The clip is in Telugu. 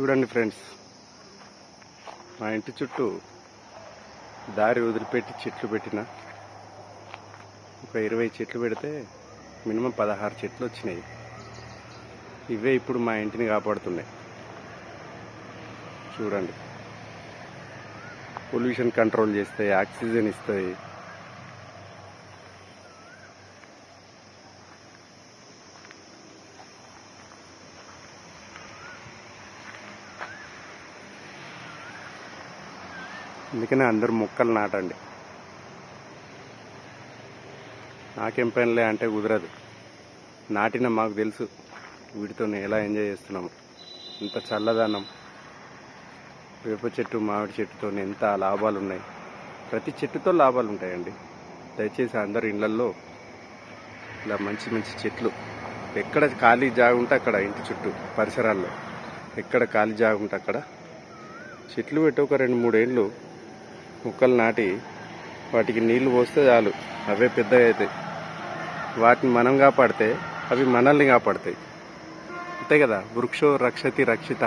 చూడండి ఫ్రెండ్స్. మా ఇంటి చుట్టూ దారి వదిలిపెట్టి చెట్లు పెట్టిన. ఒక ఇరవై చెట్లు పెడితే మినిమం పదహారు చెట్లు వచ్చినాయి. ఇవే ఇప్పుడు మా ఇంటిని కాపాడుతున్నాయి. చూడండి. పొల్యూషన్ కంట్రోల్ చేస్తాయి ఆక్సిజన్ ఇస్తాయి. అందుకనే అందరూ మొక్కలు నాటండి. నాకేం పనిలే అంటే కుదరదు. నాటిన మాకు తెలుసు వీటితో ఎలా ఎంజాయ్ చేస్తున్నాము. ఇంత చల్లదనం వేప చెట్టు మామిడి చెట్టుతో ఎంత లాభాలు ఉన్నాయి ప్రతి చెట్టుతో లాభాలు ఉంటాయండి. దయచేసి అందరు ఇళ్ళల్లో ఇలా మంచి మంచి చెట్లు ఎక్కడ ఖాళీ జాగా ఉంటే అక్కడ ఇంటి చుట్టూ పరిసరాల్లో ఎక్కడ ఖాళీ జాగా ఉంటే అక్కడ చెట్లు పెట్టి ఒక రెండు మూడేళ్ళు మొక్కలు నాటి వాటికి నీళ్ళు పోస్తే చాలు. అవే పెద్దగా అవుతాయి వాటిని మనం కాపాడితే అవి మనల్ని కాపాడతాయి. అంతే కదా? వృక్షో రక్షతి రక్షిత.